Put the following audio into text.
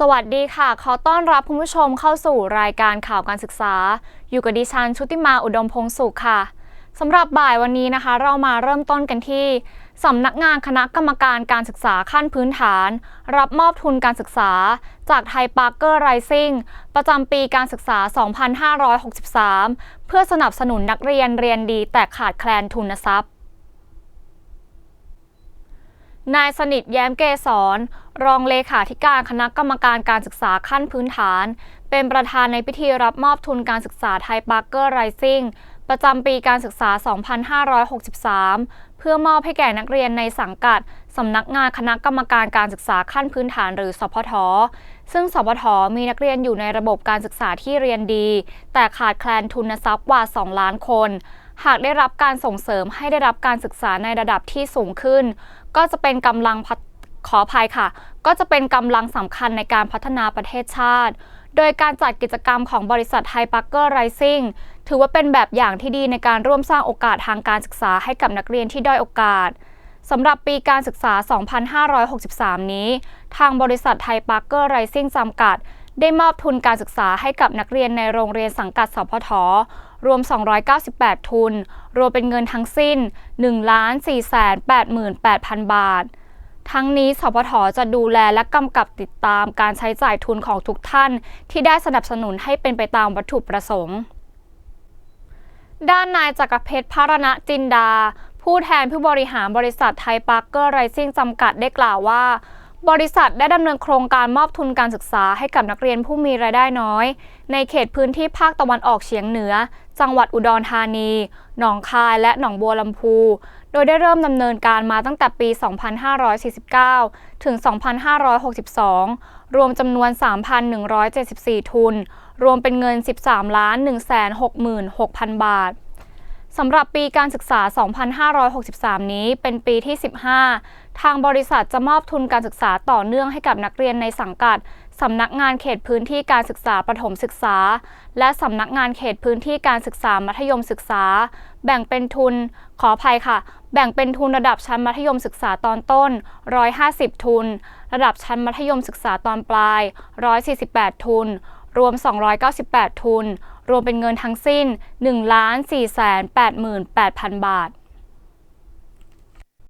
สวัสดีค่ะ ขอต้อนรับคุณผู้ชมเข้าสู่รายการข่าวการศึกษา อยู่กับดิฉันชุติมาอุดมพงศ์สุขค่ะสำหรับบ่ายวันนี้นะคะ เรามาเริ่มต้นกันที่สำนักงานคณะกรรมการการศึกษาขั้นพื้นฐาน รับมอบทุนการศึกษา จากไทยปาร์เกอร์ไรซิ่งประจำปีการศึกษา 2563 เพื่อสนับสนุนนักเรียนเรียนดีแต่ขาดแคลนทุนทรัพย์ นายสนิทแย้มเกษรรองเลขาธิการคณะกรรมการการศึกษาขั้นพื้นฐาน เป็นประธานในพิธีรับมอบทุนการศึกษาไทยปาร์เกอร์ไรซิ่งประจำปีการศึกษา 2563 เพื่อมอบให้แก่นักเรียนในสังกัด สำนักงานคณะกรรมการการศึกษาขั้นพื้นฐานหรือสพท ซึ่งสพท มีนักเรียนอยู่ในระบบการศึกษาที่เรียนดี แต่ขาดแคลนทุนทรัพย์กว่า 2 ล้านคน หากได้รับการส่งเสริมให้ได้รับการศึกษาในระดับที่สูงขึ้น ก็จะเป็นกำลังขออภัยค่ะ ก็จะเป็นกำลังสำคัญในการพัฒนาประเทศชาติ โดยการจัดกิจกรรมของบริษัทไทยปักเกอร์ไรซิ่งถือว่าเป็นแบบอย่างที่ดีในการร่วมสร้างโอกาสทางการศึกษาให้กับนักเรียนที่ด้อยโอกาสสำหรับปีการศึกษา 2563 นี้ ทางบริษัทไทยปักเกอร์ไรซิ่งจำกัด ได้มอบทุนการศึกษาให้กับนักเรียนในโรงเรียนสังกัดสพทรวม 298 ทุน รวมเป็นเงินทั้งสิ้น 1,488,000 บาท ทั้งนี้สพทจะดูแลและกำกับติดตามการใช้จ่ายทุนของทุกท่าน ที่ได้สนับสนุนให้เป็นไปตามวัตถุประสงค์ ด้านนายจักรเพชรพารณะจินดา ผู้แทนผู้บริหารบริษัทไทยปาร์เกอร์ไรซิ่งจำกัดได้กล่าวว่าบริษัทได้ดำเนินโครงการมอบทุนการศึกษาให้กับนักเรียนผู้มีรายได้น้อย ในเขตพื้นที่ภาคตะวันออกเฉียงเหนือ จังหวัดอุดรธานี หนองคาย และหนองบัวลำพู โดยได้เริ่มดำเนินการมาตั้งแต่ปี 2549 ถึง 2562 รวมจำนวน 3,174 ทุน รวมเป็นเงิน 13 ล้าน166,000 บาท สำหรับปีการศึกษา 2563 นี้เป็นปีที่ 15 ทางบริษัทจะมอบทุนการศึกษาต่อเนื่องให้กับนักเรียนในสังกัด สำนักงานเขตพื้นที่การศึกษาประถมศึกษา และสำนักงานเขตพื้นที่การศึกษามัธยมศึกษา แบ่งเป็นทุน ขออภัยค่ะ แบ่งเป็นทุนระดับชั้นมัธยมศึกษาตอนต้น 150 ทุน ระดับชั้นมัธยมศึกษาตอนปลาย 148 ทุน รวม 298 ทุน รวมเป็นเงินทั้งสิ้น 1 4 8 8 0 0 0 บาท